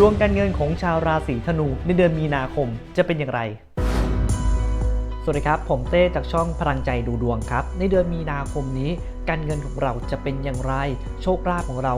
ดวงการเงินของชาวราศีธนูในเดือนมีนาคมจะเป็นอย่างไร สวัสดีครับ ผมเต้จากช่องพลังใจดูดวงครับ ในเดือนมีนาคมนี้ การเงินของเราจะเป็นอย่างไร โชคลาภของเรา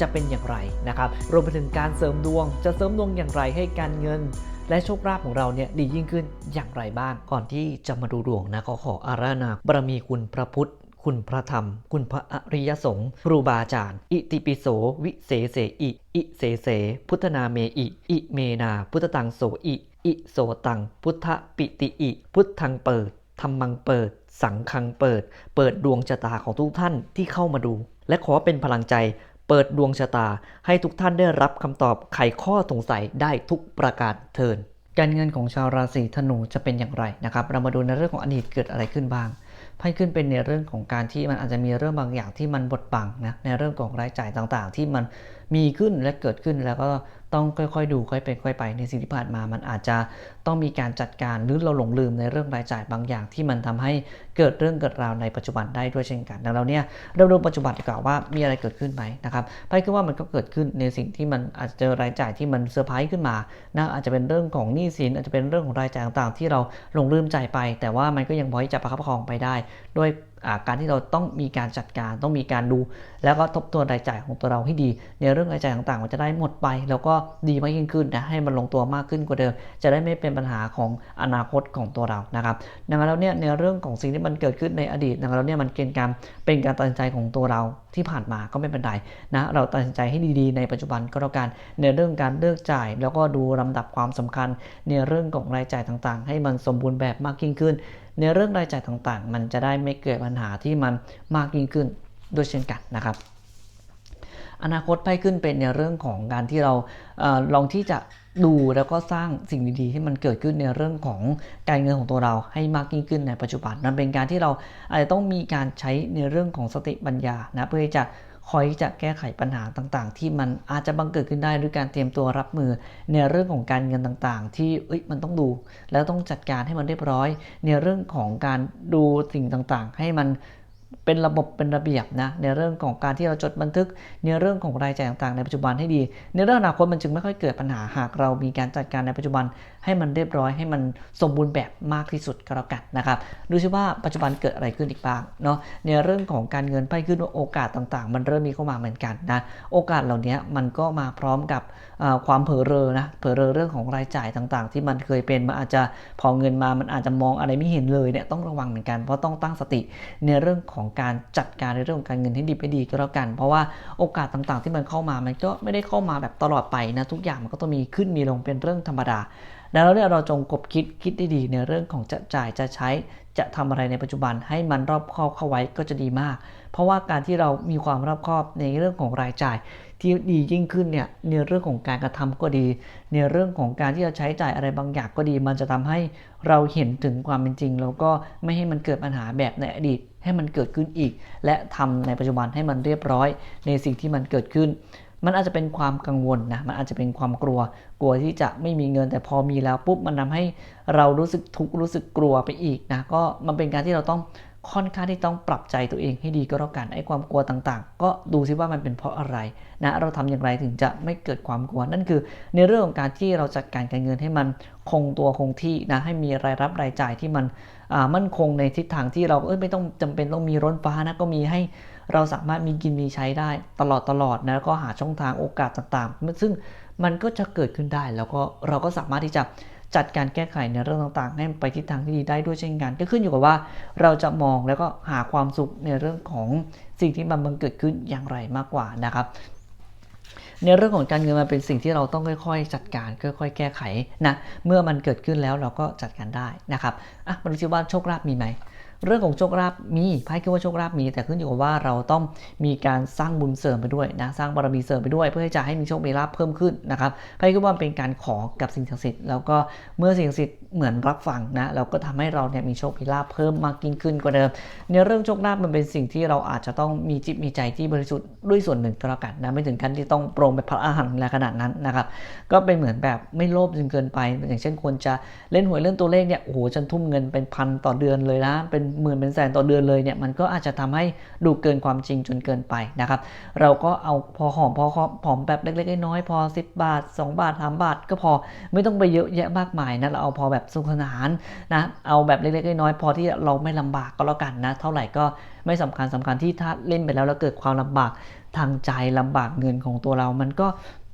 จะเป็นอย่างไรนะครับ รวมไปถึงการเสริมดวง จะเสริมดวงอย่างไรให้การเงินและโชคลาภของเราเนี่ยดียิ่งขึ้นอย่างไรบ้าง ก่อนที่จะมาดูดวงนะก็ขออาราธนาบารมีคุณพระพุทธ คุณพระธรรม คุณพระอริยสงฆ์ครูบาอาจารย์ อิติปิโสวิเศษเสอิ อิเสเส พุทธนาเมอิ อิเมนา พุทธตังโสอิ อิโสตัง พุทธปิติอิ พุทธังเปิดธรรมังเปิด สังคังเปิด เปิดดวงชะตาของทุกท่านที่เข้ามาดู และขอเป็นพลังใจเปิดดวงชะตาให้ทุกท่านได้รับคำตอบไขข้อสงสัยได้ทุกประการเทินการเงินของชาวราศีธนูจะเป็นอย่างไรนะครับ เรามาดูในเรื่องของอดีตเกิดอะไรขึ้นบ้าง ไพ่ขึ้นเป็นในเรื่องของการที่มันอาจจะมีเรื่องบางอย่างที่มันบดบังนะในเรื่องของรายจ่ายต่างๆ ที่มันมีขึ้นและเกิดขึ้นแล้วก็ ต้องค่อยๆดูค่อยเป็นค่อยไปในสิ่งที่ผ่านมา มันอาจจะต้องมีการจัดการหรือเราหลงลืมในเรื่องรายจ่ายบางอย่างที่มันทำให้เกิดเรื่องเกิดราวในปัจจุบันได้ด้วยเช่นกัน ดังนั้นเนี่ยเราดูปัจจุบันดีกว่าว่ามีอะไรเกิดขึ้นไหมนะครับไพ่คือว่ามันก็เกิดขึ้นในสิ่งที่มันอาจจะเจอรายจ่ายที่มันเซอร์ไพรส์ขึ้นมานะอาจจะเป็นเรื่องของหนี้สินอาจจะเป็นเรื่องของรายจ่ายต่างๆ ที่เราหลงลืมจ่ายไป แต่ว่ามันก็ยังพอที่จะประคับประคองไปได้ด้วย การที่เราต้องมีการจัดการต้องมีการดู แล้วก็ทบทวนรายจ่ายของตัวเราให้ดี ในเรื่องรายจ่ายต่างๆ มันจะได้หมดไป แล้วก็ดีมากยิ่งขึ้นนะให้มันลงตัวมากขึ้นกว่าเดิม จะได้ไม่เป็นปัญหาของอนาคตของตัวเรานะครับดังนั้นแล้วเนี่ยในเรื่องของสิ่งที่มันเกิดขึ้นในอดีตดังนั้นแล้วเนี่ยมันเป็นการเป็นการตัดสินใจของตัวเรา ที่ผ่านมาก็ไม่เป็นไรนะเราตัดสินใจให้ดีๆ ในปัจจุบันก็แล้วกันในเรื่องการเลือกจ่าย แล้วก็ดูลำดับความสำคัญ ในเรื่องของรายจ่ายต่างๆ ให้มันสมบูรณ์แบบมากยิ่งขึ้น ในเรื่องรายจ่ายต่างๆ มันจะได้ไม่เกิดปัญหาที่มันมากยิ่งขึ้นด้วยเช่นกันนะครับอนาคตไพ่ขึ้นเป็นในเรื่องของการที่เราอลองที่จะ ดูแล้วก็สร้างสิ่งดีๆที่มันเกิดขึ้นในเรื่องของการเงินของตัวเราให้มากยิ่งขึ้นในปัจจุบันนั่นเป็นการที่เราอาจจะต้องมีการใช้ในเรื่องของสติปัญญานะเพื่อที่จะคอยจะแก้ไขปัญหาต่างๆ ที่มันอาจจะบังเกิดขึ้นได้ด้วยการเตรียมตัวรับมือในเรื่องของการเงินต่างๆ ที่มันต้องดู แล้วต้องจัดการให้มันเรียบร้อย ในเรื่องของการดูสิ่งต่างๆ ให้มัน เป็นระบบเป็นระเบียบนะในเรื่องของการที่เราจดบันทึกในเรื่องของรายจ่ายต่างๆ ในปัจจุบันให้ดี ในเรื่องอนาคตมันจึงไม่ค่อยเกิดปัญหาหากเรามีการจัดการในปัจจุบัน ให้มันเรียบร้อยให้มันสมบูรณ์แบบมากที่สุดก็แล้วกันนะครับดูซิว่าปัจจุบันเกิดอะไรขึ้นอีกบ้างเนาะในเรื่องของการเงินไปขึ้นโอกาสต่างๆ มันเริ่มมีเข้ามาเหมือนกันนะโอกาสเหล่านี้มันก็มาพร้อมกับความเผลอเรอนะเผลอเรอเรื่องของรายจ่ายต่างๆ ที่มันเคยเป็นมันอาจจะพอเงินมามันอาจจะมองอะไรไม่เห็นเลยเนี่ยต้องระวังเหมือนกันเพราะต้องตั้งสติในเรื่องของการจัดการในเรื่องของการเงินให้ดีไปดีก็แล้วกัน เพราะว่าโอกาสต่างๆ ที่มันเข้ามามันก็ไม่ได้เข้ามาแบบตลอดไปนะทุกอย่างมันก็ต้องมีขึ้นมีลงเป็นเรื่องธรรมดาดังนั้นเนี่ยเราจงกบคิดคิดได้ดีในเรื่องของจะจ่ายจะใช้จะทำอะไรในปัจจุบันให้มันรอบคอบเข้าไว้ก็จะดีมาก เพราะว่าการที่เรามีความรอบคอบในเรื่องของรายจ่าย ที่ดียิ่งขึ้นเนี่ยในเรื่องของการกระทำก็ดี ในเรื่องของการที่จะใช้จ่ายอะไรบางอย่างก็ดี มันจะทำให้เราเห็นถึงความเป็นจริง แล้วก็ไม่ให้มันเกิดปัญหาแบบในอดีตให้มันเกิดขึ้นอีก และทำในปัจจุบันให้มันเรียบร้อย ในสิ่งที่มันเกิดขึ้น มันอาจจะเป็นความกังวลนะ มันอาจจะเป็นความกลัว กลัวที่จะไม่มีเงิน แต่พอมีแล้วปุ๊บมันทาให้เรารู้สึกทุกข์รู้สึกกลัวไปอีกนะ ก็มันเป็นการที่เราต้อง ค่อนข้างที่ต้องปรับใจตัวเองให้ดีก็แล้วกันไอ้ความกลัวต่างๆ ก็ดูซิว่ามันเป็นเพราะอะไรนะเราทำอย่างไรถึงจะไม่เกิดความกลัวนั่นคือ ในเรื่องของการที่เราจัดการการเงินให้มันคงตัวคงที่นะให้มีรายรับรายจ่ายที่มันมั่นคงในทิศทางที่เราเอ้ยไม่ต้องจำเป็นต้องมีร้นฟ้านะก็มีให้เราสามารถมีกินมีใช้ได้ตลอดตลอดนะแล้วก็หาช่องทางโอกาสต่างๆ ซึ่งมันก็จะเกิดขึ้นได้แล้วก็เราก็สามารถที่จะ จัดการแก้ไขในเรื่องต่างๆ ให้ไปทิศทางที่ดีได้ด้วยเช่นกัน ก็ขึ้นอยู่กับว่าเราจะมองแล้วก็หาความสุขในเรื่องของสิ่งที่มันบังเกิดขึ้นอย่างไรมากกว่านะครับในเรื่องของการเงินมันเป็นสิ่งที่เราต้องค่อยๆ จัดการค่อยๆ แก้ไขนะเมื่อมันเกิดขึ้นแล้วเราก็จัดการได้นะครับอะมาดูซิว่าโชคลาภมีไหม เรื่องของโชคลาภมีไพ่คิดว่าโชคลาภมี แต่ขึ้นอยู่กับว่าเราต้องมีการสร้างบุญเสริมไปด้วยนะสร้างบารมีเสริมไปด้วย เพื่อจะให้มีโชคมีลาภเพิ่มขึ้นนะครับไพ่คิดว่าเป็นการขอกับสิ่งศักดิ์สิทธิ์แล้วก็เมื่อสิ่งศักดิ์สิทธิ์เหมือนรับฟังนะเราก็ทำให้เราเนี่ยมีโชคมีลาภเพิ่มมากยิ่งขึ้นกว่าเดิม ในเรื่องโชคลาภมันเป็นสิ่งที่เราอาจจะต้องมีจิตมีใจที่บริสุทธิ์ด้วยส่วนหนึ่งก็แล้วกันนะไม่ถึงขั้นที่ต้องโปรงแบบพระอาหารอะไรขนาดนั้นนะครับก็เป็นเหมือนแบบไม่โลภจนเกินไป อย่างเช่นควรจะเล่นหวยเล่นตัวเลขเนี่ยโอ้โหฉันทุ่มเงินเป็นพันต่อเดือนเลยนะเป็นหมื่นเป็นแสนต่อเดือนเลยเนี่ยมันก็อาจจะทำให้ดูเกินความจริงจนเกินไปนะครับ เราก็เอาพอหอมพอหอมแบบเล็กๆน้อยๆพอ 10 บาท 2 บาท 3 บาท ก็พอไม่ต้องไปเยอะแยะมากมายนะเราเอาพอแบบสนุกสนานนะเอาแบบเล็กๆน้อยๆพอที่เราไม่ลำบากก็แล้วกันนะเท่าไหร่ก็ไม่สำคัญสำคัญที่ถ้าเล่นไปแล้วแล้วเกิดความลำบากทางใจลำบากเงินของตัวเรา มันก็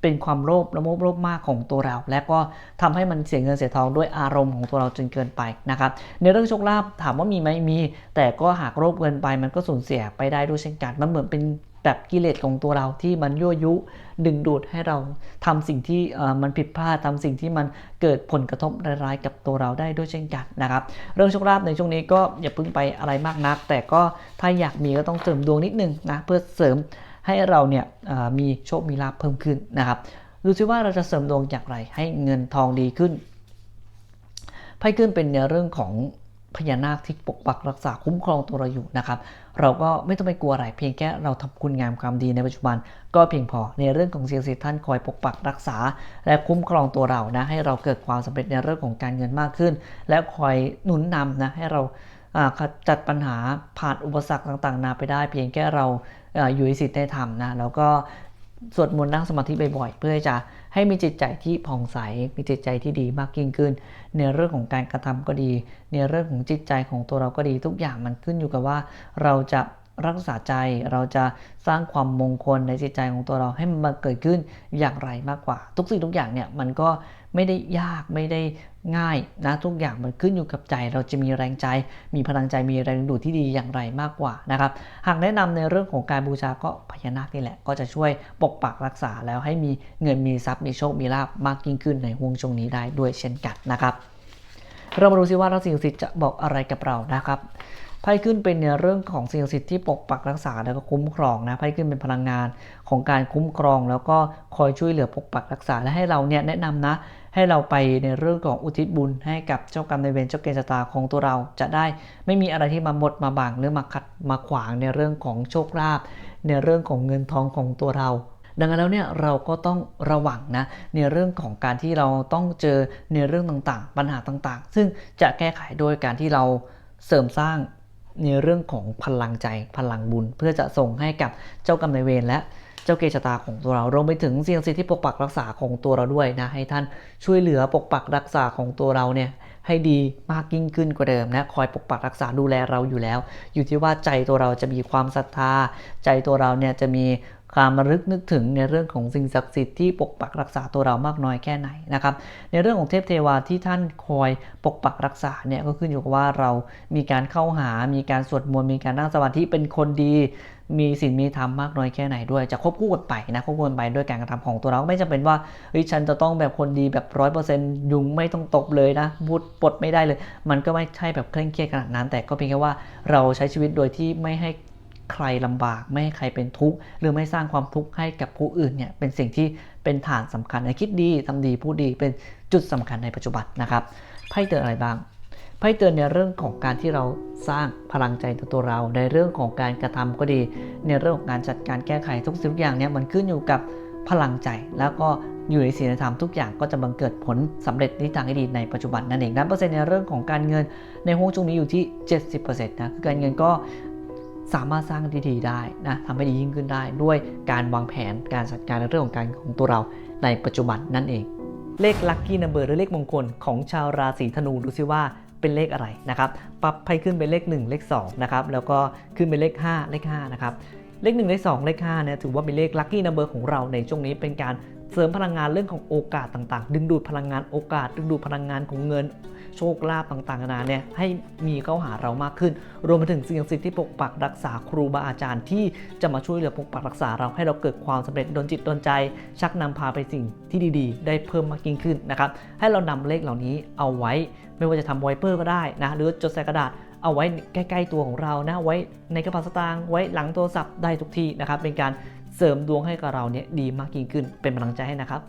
เป็นความโลภละโมบโลภมากของตัวเรา และก็ทำให้มันเสียเงินเสียทองด้วยอารมณ์ของตัวเราจนเกินไปนะครับในเรื่องโชคลาภถามว่ามีไหมมี แต่ก็หากโลภเกินไปมันก็สูญเสียไปได้ด้วยเช่นกันมันเหมือนเป็นแบบกิเลสของตัวเราที่มันยั่วยุ ดึงดูดให้เราทำสิ่งที่มันผิดพลาดทำสิ่งที่มันเกิดผลกระทบร้ายๆกับตัวเราได้ด้วยเช่นกันนะครับ เรื่องโชคลาภในช่วงนี้ก็อย่าพึ่งไปอะไรมากนัก แต่ก็ถ้าอยากมีก็ต้องเสริมดวงนิดนึงนะเพื่อเสริม ให้เราเนี่ยมีโชคมีลาภเพิ่มขึ้นนะครับดูซิว่าเราจะเสริมดวงอย่างไรให้เงินทองดีขึ้นไพ่ขึ้นเป็นในเรื่องของพญานาคที่ปกปักรักษาคุ้มครองตัวเราอยู่นะครับ เราก็ไม่ต้องไปกลัวอะไรเพียงแค่เราทำคุณงามความดีในปัจจุบัน ก็เพียงพอในเรื่องของเสียงสิท่านคอยปกปักรักษา และคุ้มครองตัวเรานะให้เราเกิดความสำเร็จในเรื่องของการเงินมากขึ้น และคอยหนุนนำนะให้เราจัดปัญหาผ่านอุปสรรคต่างๆ นาไปได้ เพียงแค่เรา อยู่ในสิทธิ์ได้ทำนะแล้วก็สวดมนต์นั่งสมาธิบ่อยๆ เพื่อจะให้มีจิตใจที่ผ่องใส มีจิตใจที่ดีมากยิ่งขึ้น ในเรื่องของการกระทำก็ดี ในเรื่องของจิตใจของตัวเราก็ดี ทุกอย่างมันขึ้นอยู่กับว่า เราจะรักษาใจ เราจะสร้างความมงคลในจิตใจของตัวเราให้มันเกิดขึ้นอย่างไรมากกว่า ทุกสิ่งทุกอย่างเนี่ยมันก็ ไม่ได้ยากไม่ได้ง่ายนะทุกอย่างมันขึ้นอยู่กับใจ เราจะมีแรงใจ มีพลังใจมีแรงดูดที่ดีอย่างไรมากกว่านะครับหากแนะนำในเรื่องของการบูชาก็พญานาคนี่แหละ ก็จะช่วยปกปักรักษาแล้วให้มีเงินมีทรัพย์มีโชคมีลาภมากยิ่งขึ้นในห่วงช่วงนี้ได้ด้วยเช่นกันนะครับ เรามาดูซิว่าราศีสิทธิ์จะบอกอะไรกับเรานะครับ ไพ่ขึ้นเป็นในเรื่องของสิ่งศักดิ์สิทธิ์ที่ปกปักรักษาแล้วก็คุ้มครองนะไพ่ขึ้นเป็นพลังงานของการคุ้มครอง แล้วก็คอยช่วยเหลือปกปักรักษาและให้เราเนี่ยแนะนำนะ ให้เราไปในเรื่องของอุทิศบุญให้กับเจ้ากรรมในเวรเจ้าเกณฑ์ชะตาของตัวเรา จะได้ไม่มีอะไรที่มาหมดมาบังหรือมาขัดมาขวางในเรื่องของโชคลาภในเรื่องของเงินทองของตัวเราดังนั้นแล้วเนี่ยเราก็ต้องระวังนะในเรื่องของการที่เราต้องเจอในเรื่องต่างๆ ปัญหาต่างๆ ซึ่งจะแก้ไขโดยการที่เราเสริมสร้าง ในเรื่องของพลังใจพลังบุญ เพื่อจะส่งให้กับเจ้ากรรมนายเวรและเจ้าเกชะตาของตัวเรารวมไปถึงเสียงศักดิ์สิทธิ์ที่ปกปักรักษาของตัวเราด้วยนะให้ท่านช่วยเหลือปกปักรักษาของตัวเราเนี่ยให้ดีมากยิ่งขึ้นกว่าเดิมนะคอยปกปักรักษาดูแลเราอยู่แล้ว อยู่ที่ว่าใจตัวเราจะมีความศรัทธา ใจตัวเราเนี่ยจะมี ความระลึกนึกถึงในเรื่องของสิ่งศักดิ์สิทธิ์ที่ปกปักรักษาตัวเรามากน้อยแค่ไหนนะครับ ในเรื่องของเทพเทวาที่ท่านคอยปกปักรักษาเนี่ยก็ขึ้นอยู่กับว่าเรามีการเข้าหา มีการสวดมนต์มีการนั่งสมาธิเป็นคนดี มีศีลมีธรรมมากน้อยแค่ไหนด้วยจะควบคู่กันไปนะควบคู่กันไปด้วยการกระทำของตัวเราไม่จำเป็นว่าเฮ้ยฉันจะต้องแบบคนดีแบบร้อยเปอร์เซ็นต์ยุงไม่ต้องตกเลยนะพูดปลดไม่ได้เลย มันก็ไม่ใช่แบบเคร่งเครียดขนาดนั้น แต่ก็เพียงแค่ว่าเราใช้ชีวิตโดยที่ไม่ให้ ใครลำบากไม่ให้ใครเป็นทุกข์หรือไม่สร้างความทุกข์ให้กับผู้อื่นเนี่ยเป็นสิ่งที่เป็นฐานสำคัญในคิดดีทำดีพูดดีเป็นจุดสำคัญในปัจจุบันนะครับไพ่เตือนอะไรบ้างไพ่เตือนในเรื่องของการที่เราสร้างพลังใจตัวเรา ในเรื่องของการกระทำก็ดี ในเรื่องของการจัดการแก้ไขทุกสิ่งทุกอย่างเนี่ยมันขึ้นอยู่กับพลังใจแล้วก็อยู่ในศีลธรรมทุกอย่างก็จะบังเกิดผลสำเร็จในทางที่ดีในปัจจุบันนั่นเองนั้นเปอร์เซ็นต์ในเรื่องของการเงินในห้วงช่วงนี้อยู่ที่ 70%นะคือการเงินก็ สามารถสร้างที่ดีได้นะทำให้ดียิ่งขึ้นได้ ด้วยการวางแผนการจัดการในเรื่องของการของตัวเราในปัจจุบันนั่นเอง เลขลัคกี้นัมเบอร์หรือเลขมงคลของชาวราศีธนูดูซิว่าเป็นเลขอะไรนะครับปรับให้ขึ้นเป็นเลข 1 เลข2นะครับแล้วก็ขึ้นเป็นเลข 5 เลข5นะครับเลข1เลข2เลข5เนี่ยถือว่าเป็นเลขลัคกี้นัมเบอร์ของเราในช่วงนี้เป็นการ เสริมพลังงานเรื่องของโอกาสต่างๆ ดึงดูดพลังงานโอกาส ดึงดูดพลังงานของเงินโชคลาภต่างๆนานาเนี่ยให้มีเข้าหาเรามากขึ้น รวมไปถึงสิ่งศักดิ์สิทธิ์ที่ปกปักรักษาครูบาอาจารย์ที่จะมาช่วยเหลือปกปักรักษาเราให้เราเกิดความสำเร็จโดนจิตโดนใจ ชักนำพาไปสิ่งที่ดีๆ ได้เพิ่มมากยิ่งขึ้นนะครับให้เรานำเลขเหล่านี้เอาไว้ ไม่ว่าจะทำไวเปอร์ก็ได้นะหรือจดใส่กระดาษเอาไว้ใกล้ ๆ ตัวของเรานะไว้ในกระเป๋าสตางค์ไว้หลังโทรศัพท์ได้ทุกที่นะครับเป็นการ เสริมดวงให้กับเราเนี่ยดีมากยิ่งขึ้น เป็นกำลังใจให้นะครับ